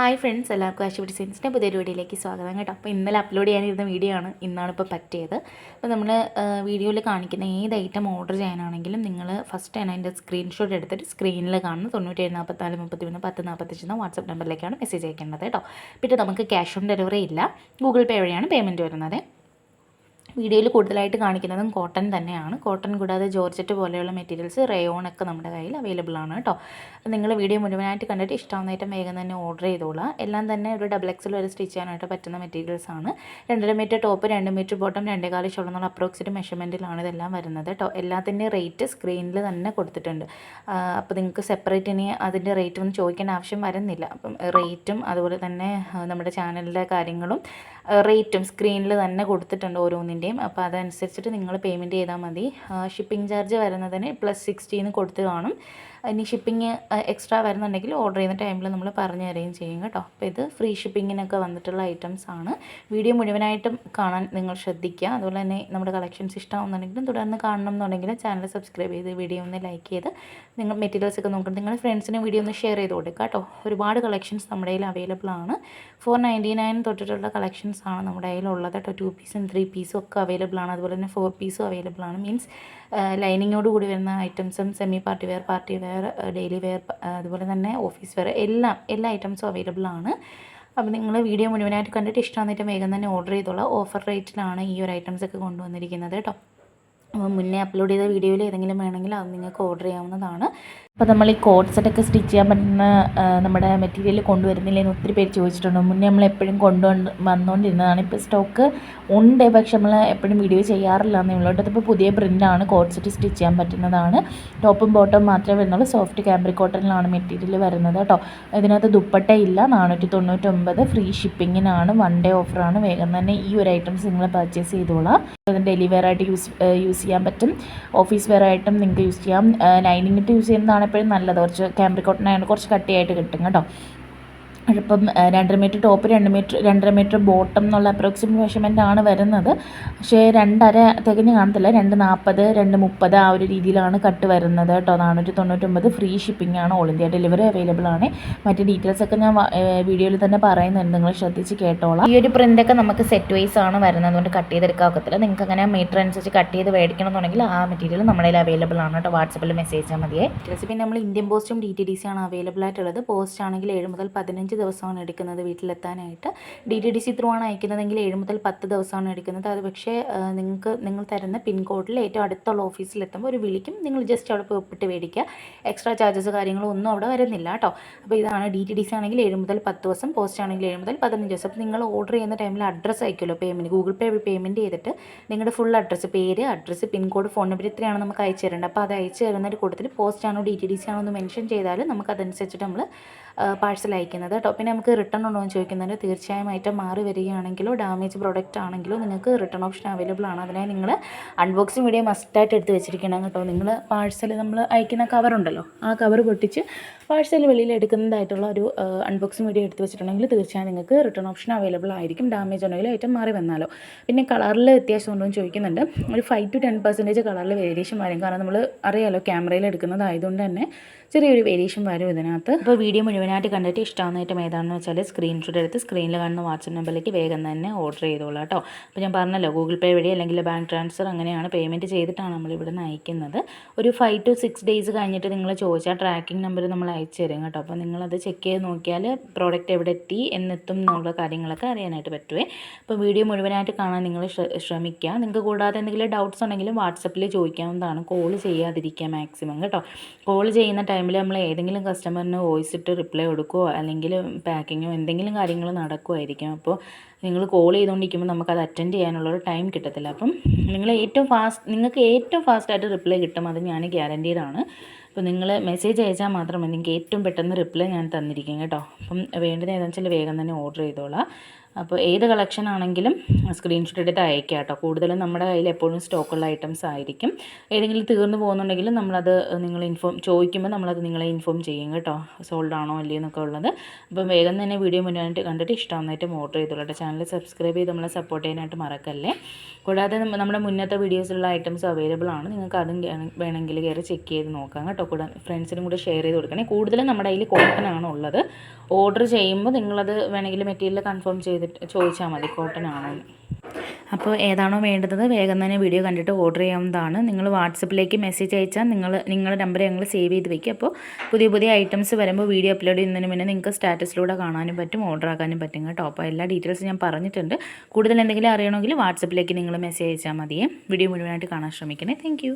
Hi friends എല്ലാവർക്കും ആശുപത്രി ഡിസൈൻസിന്റെ പുതിയൊരു വീഡിയോയിലേക്ക് സ്വാഗതം കേട്ടോ. അപ്പോൾ ഇന്നലെ അപ്ലോഡ് ചെയ്യാനിരുന്ന വീഡിയോ ആണ് ഇന്നാണ് ഇപ്പോൾ പറ്റിയത്. അപ്പോൾ നമ്മൾ വീഡിയോയിൽ കാണിക്കുന്ന ഏത് ഐറ്റം ഓർഡർ ചെയ്യാനാണെങ്കിലും നിങ്ങൾ ഫസ്റ്റ് തന്നെ അതിന്റെ സ്ക്രീൻഷോട്ട് എടുത്തിട്ട് സ്ക്രീനിൽ കാണുന്ന തൊണ്ണൂറ്റേഴ് നാൽപ്പത്തിനാല് മുപ്പത്തി മൂന്ന് പത്ത് നാൽപ്പത്തഞ്ച് വാട്സപ്പ് നമ്പറിലേക്കാണ് മെസ്സേജ് അയക്കേണ്ടത് കേട്ടോ. പിന്നെ നമുക്ക് ക്യാഷ് ഓൺ ഡെലിവറി ഇല്ല. ഗൂഗിൾ പേ വഴിയാണ് പേയ്മെന്റ് വരുന്നത്. വീഡിയോയിൽ കൂടുതലായിട്ട് കാണിക്കുന്നതും കോട്ടൺ തന്നെയാണ്. കോട്ടൺ കൂടാതെ ജോർജറ്റ് പോലെയുള്ള മെറ്റീരിയൽസ് റയോൺ ഒക്കെ നമ്മുടെ കയ്യിൽ അവൈലബിൾ ആണ് കേട്ടോ. നിങ്ങൾ വീഡിയോ മുഴുവനായിട്ട് കണ്ടിട്ട് ഇഷ്ടമാവുന്ന ഐറ്റം വേഗം തന്നെ ഓർഡർ ചെയ്തോളാം എല്ലാം തന്നെ ഒരു ഡബിൾ എക്സിൽ വരെ സ്റ്റിച്ച് ചെയ്യാനായിട്ട് പറ്റുന്ന മെറ്റീരിയൽസ് ആണ്. രണ്ടര മീറ്റർ ടോപ്പ് രണ്ട് മീറ്റർ ബോട്ടം രണ്ടേകാൽ ഷോൾ എന്നുള്ള അപ്രോക്സിറ്റ് മെഷർമെന്റിലാണ് ഇതെല്ലാം വരുന്നത് കേട്ടോ. എല്ലാത്തിന്റെയും റേറ്റ് സ്ക്രീനിൽ തന്നെ കൊടുത്തിട്ടുണ്ട്. അപ്പോൾ നിങ്ങൾക്ക് സെപ്പറേറ്റ് ഇനി അതിന്റെ റേറ്റ് ഒന്നും ചോദിക്കേണ്ട ആവശ്യം വരുന്നില്ല. അപ്പം റേറ്റും അതുപോലെ തന്നെ നമ്മുടെ ചാനലിലെ കാര്യങ്ങളും റേറ്റും സ്ക്രീനിൽ തന്നെ കൊടുത്തിട്ടുണ്ട് ഓരോന്നിന്റെയും അപ്പോൾ അതനുസരിച്ചിട്ട് നിങ്ങൾ പേയ്മെന്റ് ചെയ്താൽ മതി. ഷിപ്പിംഗ് ചാർജ് വരുന്നതിന് പ്ലസ് സിക്സ്റ്റീന്ന് കൊടുത്ത് കാണും. ഇനി ഷിപ്പിംഗ് എക്സ്ട്രാ വരുന്നുണ്ടെങ്കിൽ ഓർഡർ ചെയ്യുന്ന ടൈമിൽ നമ്മൾ പറഞ്ഞു തരികയും ചെയ്യും കേട്ടോ. അപ്പോൾ ഇത് ഫ്രീ ഷിപ്പിങ്ങിനൊക്കെ വന്നിട്ടുള്ള ഐറ്റംസ് ആണ്. വീഡിയോ മുഴുവനായിട്ടും കാണാൻ നിങ്ങൾ ശ്രദ്ധിക്കുക. അതുപോലെ തന്നെ നമ്മുടെ കളക്ഷൻസ് ഇഷ്ടമാവുന്നുണ്ടെങ്കിലും തുടർന്ന് കാണണം എന്നുണ്ടെങ്കിൽ ചാനൽ സബ്സ്ക്രൈബ് ചെയ്ത് വീഡിയോ ഒന്ന് ലൈക്ക് ചെയ്ത് നിങ്ങൾ മെറ്റീരിയൽസ് ഒക്കെ നോക്കണം നിങ്ങളുടെ ഫ്രണ്ട്സിന് വീഡിയോ ഒന്ന് ഷെയർ ചെയ്ത് കൊടുക്കുക കേട്ടോ. ഒരുപാട് കളക്ഷൻസ് നമ്മുടെ കയ്യിൽ അവൈലബിൾ ആണ്. ഫോർ നയന്റി നയൻ തൊട്ടിട്ടുള്ള കളക്ഷൻസ് ആണ് നമ്മുടെ കയ്യിലുള്ളത് കേട്ടോ. ടു പീസും ത്രീ പീസും ഒക്കെ അവൈലബിൾ ആണ്. അതുപോലെ തന്നെ ഫോർ പീസും അവൈലബിൾ ആണ്. മീൻസ് ലൈനിങ്ങോട് കൂടി വരുന്ന ഐറ്റംസും semi party wear party wear daily wear അതുപോലെ തന്നെ ഓഫീസ് വെയർ എല്ലാം എല്ലാ ഐറ്റംസും അവൈലബിൾ ആണ്. അപ്പോൾ നിങ്ങൾ വീഡിയോ മുഴുവനായിട്ട് കണ്ടിട്ട് ഇഷ്ടമാണെന്നിട്ട് വേഗം തന്നെ ഓർഡർ ചെയ്തോളാം. ഓഫർ റേറ്റിലാണ് ഈ ഒരു ഐറ്റംസ് ഒക്കെ കൊണ്ടുവന്നിരിക്കുന്നത് കേട്ടോ മുന്നേ അപ്ലോഡ് ചെയ്ത വീഡിയോയിൽ ഏതെങ്കിലും വേണമെങ്കിൽ അത് നിങ്ങൾക്ക് ഓർഡർ ചെയ്യാവുന്നതാണ്. അപ്പോൾ നമ്മൾ ഈ കോഡ് സെറ്റൊക്കെ സ്റ്റിച്ച് ചെയ്യാൻ പറ്റുന്ന നമ്മുടെ മെറ്റീരിയൽ കൊണ്ടുവരുന്നില്ലെന്ന് ഒത്തിരി പേര് ചോദിച്ചിട്ടുണ്ട്. മുന്നേ നമ്മൾ എപ്പോഴും കൊണ്ടുവന്ന് വന്നുകൊണ്ടിരുന്നതാണ് ഇപ്പോൾ സ്റ്റോക്ക് ഉണ്ട് പക്ഷെ നമ്മൾ എപ്പോഴും വീഡിയോ ചെയ്യാറില്ല എന്നേ ഉള്ളൂ. കേട്ടോ ഇതിപ്പോൾ പുതിയ പ്രിന്റാണ് കോഡ് സെറ്റ് സ്റ്റിച്ച് ചെയ്യാൻ പറ്റുന്നതാണ്. ടോപ്പും ബോട്ടവും മാത്രമേ വരുന്നുള്ളൂ. സോഫ്റ്റ് ക്യാമ്പ്രി കോട്ടണിലാണ് മെറ്റീരിയൽ വരുന്നത് കേട്ടോ. ഇതിനകത്ത് ദുപ്പട്ട ഇല്ല നാനൂറ്റി തൊണ്ണൂറ്റൊമ്പത് ഫ്രീ ഷിപ്പിങ്ങിനാണ് വൺ ഡേ ഓഫറാണ് വേഗം തന്നെ ഈ ഒരു ഐറ്റംസ് നിങ്ങൾ പർച്ചേസ് ചെയ്തോളാം. ഇത് ഡെയിലി വെയർ ആയിട്ട് യൂസ് യൂസ് ചെയ്യാൻ പറ്റും. ഓഫീസ് വെയർ ആയിട്ടും നിങ്ങൾക്ക് യൂസ് ചെയ്യാം. ലൈനിങ് ഇട്ട് യൂസ് ചെയ്യുന്നതാണ് എപ്പോഴും നല്ലത്. കുറച്ച് ക്യാമ്പ്രി കോട്ടൺ ആയതുകൊണ്ട് കുറച്ച് കട്ടിയായിട്ട് കിട്ടും കേട്ടോ. ഇപ്പം രണ്ടര മീറ്റർ ടോപ്പ് രണ്ട് മീറ്റർ രണ്ടര മീറ്റർ ബോട്ടം എന്നുള്ള അപ്രോക്സിമേറ്റ് മെഷർമെന്റ് ആണ് വരുന്നത്. പക്ഷേ രണ്ടര തികഞ്ഞ് കാണത്തില്ല. രണ്ട് നാൽപ്പത് രണ്ട് മുപ്പത് ആ ഒരു രീതിയിലാണ് കട്ട് വരുന്നത് കേട്ടോ. നാനൂറ്റി തൊണ്ണൂറ്റൊമ്പത് ഫ്രീ ഷിപ്പിംഗ് ആണ് ഓൾ ഇന്ത്യ ഡെലിവറി അവൈലബിൾ ആണ്. മറ്റ് ഡീറ്റെയിൽസ് ഒക്കെ ഞാൻ വീഡിയോയിൽ തന്നെ പറയുന്നുണ്ട്. നിങ്ങൾ ശ്രദ്ധിച്ച് കേട്ടോളാം. ഈ ഒരു പ്രിന്റൊക്കെ നമുക്ക് സെറ്റ് വൈസ് ആണ് വരുന്നത്. അതുകൊണ്ട് കട്ട് ചെയ്തെടുക്കാൻ ഒക്കത്തില്ല. നിങ്ങൾക്ക് അങ്ങനെ മീറ്റർ അനുസരിച്ച് കട്ട് ചെയ്ത് മേടിക്കണം എന്നുണ്ടെങ്കിൽ ആ മെറ്റീരിയൽ നമ്മുടെ കയ്യിൽ അവൈലബിൾ ആണ് കേട്ടോ. വാട്സപ്പിൽ മെസ്സേജ് ചെയ്താൽ മതിയെ. പിന്നെ നമ്മൾ ഇന്ത്യൻ പോസ്റ്റും ഡി ടി ഡി സി ആണ് അവൈലബിൾ ആയിട്ടുള്ളത്. പോസ്റ്റ് ആണെങ്കിൽ ഏഴ് മുതൽ പതിനഞ്ച് ദിവസമാണ് എടുക്കുന്നത് വീട്ടിലെത്താനായിട്ട്. D T D C through ആണ് അയക്കുന്നതെങ്കിൽ ഏഴ് മുതൽ പത്ത് ദിവസമാണ് എടുക്കുന്നത്. അത് പക്ഷേ നിങ്ങൾക്ക് നിങ്ങൾ തരുന്ന പിൻകോഡിൽ ഏറ്റവും അടുത്തുള്ള ഓഫീസിലെത്തുമ്പോൾ ഒരു വിളിക്കും. നിങ്ങൾ ജസ്റ്റ് അവിടെ പോയിട്ട് മേടിക്കുക. എക്സ്ട്രാ ചാർജസ് കാര്യങ്ങളും ഒന്നും അവിടെ വരുന്നില്ല കേട്ടോ. അപ്പോൾ ഇതാണ് ഡി ടി ഡി സി ആണെങ്കിൽ ഏഴ് മുതൽ പത്ത് ദിവസം പോസ്റ്റ് ആണെങ്കിൽ ഏഴ് മുതൽ പതിനഞ്ച് ദിവസം. അപ്പോൾ നിങ്ങൾ ഓർഡർ ചെയ്യുന്ന ടൈമിൽ അഡ്രസ്സ് അയക്കുമല്ലോ പേയ്മെന്റ്. ഗൂഗിൾ പേ പേയ്മെന്റ് ചെയ്തിട്ട് നിങ്ങളുടെ ഫുൾ അഡ്രസ്സ് പേര് അഡ്രസ്സ് പിൻകോഡ് ഫോൺ നമ്പർ ഇത്രയാണ് നമുക്ക് അയച്ചു തരേണ്ടത്. അപ്പോൾ അത് അയച്ചു തരുന്ന കൂട്ടത്തിൽ പോസ്റ്റ് ആണോ ഡി ടി ഡി സി ആണോ എന്ന് മെൻഷൻ ചെയ്താൽ നമുക്ക് അതനുസരിച്ചിട്ട് നമ്മൾ പാഴ്സൽ അയക്കുന്നത് കേട്ടോ. പിന്നെ നമുക്ക് റിട്ടേൺ ഉണ്ടോ എന്ന് ചോദിക്കുന്നുണ്ട് തീർച്ചയായും ഐറ്റം മാറി വരികയാണെങ്കിലോ ഡാമേജ് പ്രോഡക്റ്റ് ആണെങ്കിലോ നിങ്ങൾക്ക് റിട്ടേൺ ഓപ്ഷൻ അവൈലബിൾ ആണ്. അതിനായി നിങ്ങൾ അൺബോക്സിങ് വീഡിയോ മസ്റ്റായിട്ട് എടുത്ത് വെച്ചിരിക്കണം കേട്ടോ. നിങ്ങൾ പാഴ്സൽ നമ്മൾ അയക്കുന്ന കവറുണ്ടല്ലോ ആ കവർ പൊട്ടിച്ച് പാഴ്സൽ വെളിയിൽ എടുക്കുന്നതായിട്ടുള്ള ഒരു അൺബോക്സിങ് വീഡിയോ എടുത്ത് വെച്ചിട്ടുണ്ടെങ്കിൽ തീർച്ചയായും നിങ്ങൾക്ക് റിട്ടേൺ ഓപ്ഷൻ അവൈലബിൾ ആയിരിക്കും. ഡാമേജ് ഉണ്ടെങ്കിൽ ഐറ്റം മാറി വന്നാലോ. പിന്നെ കളറിൽ വ്യത്യാസം ഉണ്ടോ എന്ന് ചോദിക്കുന്നുണ്ട്. ഒരു ഫൈവ് ടു ടെൻ പെർസെന്റേജ് കളറിൽ വേരിയേഷൻ വരും. കാരണം നമ്മൾ അറിയാലോ ക്യാമറയിൽ എടുക്കുന്നതായതുകൊണ്ട് തന്നെ ചെറിയൊരു വേരിയേഷൻ വരും ഇതിനകത്ത്. അപ്പോൾ വീഡിയോ മുഴുവനായിട്ട് കണ്ടിട്ട് ഇഷ്ടമാകുന്ന ഐറ്റം ഏതാണെന്ന് വെച്ചാൽ സ്ക്രീൻഷോട്ട് എടുത്ത് സ്ക്രീനിൽ കാണുന്ന വാട്സപ്പ് നമ്പറിലേക്ക് വേഗം തന്നെ ഓർഡർ ചെയ്തോളാം കേട്ടോ അപ്പോൾ ഞാൻ പറഞ്ഞല്ലോ ഗൂഗിൾ പേ വഴി അല്ലെങ്കിൽ ബാങ്ക് ട്രാൻസ്ഫർ അങ്ങനെയാണ് പേയ്മെന്റ് ചെയ്തിട്ടാണ് നമ്മൾ ഇവിടെ നിന്ന് അയക്കുന്നത്. ഒരു ഫൈവ് ടു സിക്സ് ഡേയ്സ് കഴിഞ്ഞിട്ട് നിങ്ങൾ ചോദിച്ചാൽ ട്രാക്കിംഗ് നമ്പർ നമ്മൾ അയച്ചു തരും കേട്ടോ അപ്പോൾ നിങ്ങളത് ചെക്ക് ചെയ്ത് നോക്കിയാൽ പ്രോഡക്റ്റ് എവിടെ എത്തി എന്നെത്തും എന്നുള്ള കാര്യങ്ങളൊക്കെ അറിയാനായിട്ട് പറ്റുമേ അപ്പോൾ വീഡിയോ മുഴുവനായിട്ട് കാണാൻ നിങ്ങൾ ശ്ര- ശ്രമിക്കുക നിങ്ങൾക്ക് കൂടാതെ എന്തെങ്കിലും ഡൗട്ട്സ് ഉണ്ടെങ്കിലും വാട്സപ്പിൽ ചോദിക്കാവുന്നതാണ്. കോൾ ചെയ്യാതിരിക്കുക മാക്സിമം കേട്ടോ കോൾ ചെയ്യുന്ന ടൈമിൽ നമ്മൾ ഏതെങ്കിലും കസ്റ്റമറിന് വോയിസ് ഇട്ട് റിപ്ലൈ കൊടുക്കുകയോ അല്ലെങ്കിൽ പാക്കിങ്ങോ എന്തെങ്കിലും കാര്യങ്ങൾ നടക്കുമായിരിക്കും അപ്പോൾ നിങ്ങൾ കോൾ ചെയ്തുകൊണ്ടിരിക്കുമ്പോൾ നമുക്കത് അറ്റൻഡ് ചെയ്യാനുള്ള ഒരു ടൈം കിട്ടത്തില്ല. അപ്പം നിങ്ങൾ ഏറ്റവും ഫാസ്റ്റ് നിങ്ങൾക്ക് ഏറ്റവും ഫാസ്റ്റായിട്ട് റിപ്ലൈ കിട്ടും. അത് ഞാൻ ഗ്യാരന്റീഡാണ് അപ്പോൾ നിങ്ങൾ മെസ്സേജ് അയച്ചാൽ മാത്രമേ നിങ്ങൾക്ക് ഏറ്റവും പെട്ടെന്ന് റിപ്ലൈ ഞാൻ തന്നിരിക്കും കേട്ടോ. അപ്പം വേണ്ടത് ഏതാണെന്ന് വെച്ചാൽ വേഗം തന്നെ ഓർഡർ ചെയ്തോളാം. അപ്പോൾ ഏത് കളക്ഷൻ ആണെങ്കിലും സ്ക്രീൻഷോട്ട് എടുത്ത് അയക്കുക കേട്ടോ. കൂടുതലും നമ്മുടെ കയ്യിൽ എപ്പോഴും സ്റ്റോക്കുള്ള ഐറ്റംസ് ആയിരിക്കും. ഏതെങ്കിലും തീർന്നു പോകുന്നുണ്ടെങ്കിൽ നമ്മളത് നിങ്ങൾ ഇൻഫോം ചോദിക്കുമ്പോൾ നമ്മളത് നിങ്ങളെ ഇൻഫോം ചെയ്യും കേട്ടോ. സോൾഡ് ആണോ അല്ലയോ എന്നൊക്കെ ഉള്ളത്. അപ്പം വേഗം തന്നെ വീഡിയോ മുന്നോട്ട് കണ്ടിട്ട് ഇഷ്ടമായിട്ട് ഓർഡർ ചെയ്തോളൂ കേട്ടോ. ചാനൽ സബ്സ്ക്രൈബ് ചെയ്ത് നമ്മളെ സപ്പോർട്ട് ചെയ്യാനായിട്ട് മറക്കല്ലേ. കൂടാതെ നമ്മുടെ മുന്നത്തെ വീഡിയോസിലുള്ള ഐറ്റംസ് അവൈലബിൾ ആണ്. നിങ്ങൾക്ക് അതും വേണമെങ്കിൽ കയറി ചെക്ക് ചെയ്ത് നോക്കാം കേട്ടോ. കൂടെ ഫ്രണ്ട്സിനും കൂടെ ഷെയർ ചെയ്ത് കൊടുക്കണേ. കൂടുതലും നമ്മുടെ കയ്യിൽ കോട്ടൺ ആണുള്ളത് ഓർഡർ ചെയ്യുമ്പോൾ നിങ്ങളത് വേണമെങ്കിൽ മെറ്റീരിയൽ കൺഫേം ചെയ്തിട്ട് ചോദിച്ചാൽ മതി കോട്ടൺ ആണോ അപ്പോൾ ഏതാണോ വേണ്ടത് വേഗം തന്നെ വീഡിയോ കണ്ടിട്ട് ഓർഡർ ചെയ്യാവുന്നതാണ്. നിങ്ങൾ വാട്സപ്പിലേക്ക് മെസ്സേജ് അയച്ചാൽ നിങ്ങൾ നിങ്ങളുടെ നമ്പർ ഞങ്ങൾ സേവ് ചെയ്ത് വെക്കുക അപ്പോൾ പുതിയ പുതിയ ഐറ്റംസ് വരുമ്പോൾ വീഡിയോ അപ്ലോഡ് ചെയ്യുന്നതിന് മുന്നേ നിങ്ങൾക്ക് സ്റ്റാറ്റസിലൂടെ കാണാനും പറ്റും ഓർഡർ ആക്കാനും പറ്റും കേട്ടോ. അപ്പോൾ എല്ലാ ഡീറ്റെയിൽസും ഞാൻ പറഞ്ഞിട്ടുണ്ട്. കൂടുതൽ എന്തെങ്കിലും അറിയണമെങ്കിൽ വാട്സപ്പിലേക്ക് നിങ്ങൾ മെസ്സേജ് അയച്ചാൽ മതിയേ. വീഡിയോ മുഴുവനായിട്ട് കാണാൻ ശ്രമിക്കണേ. താങ്ക്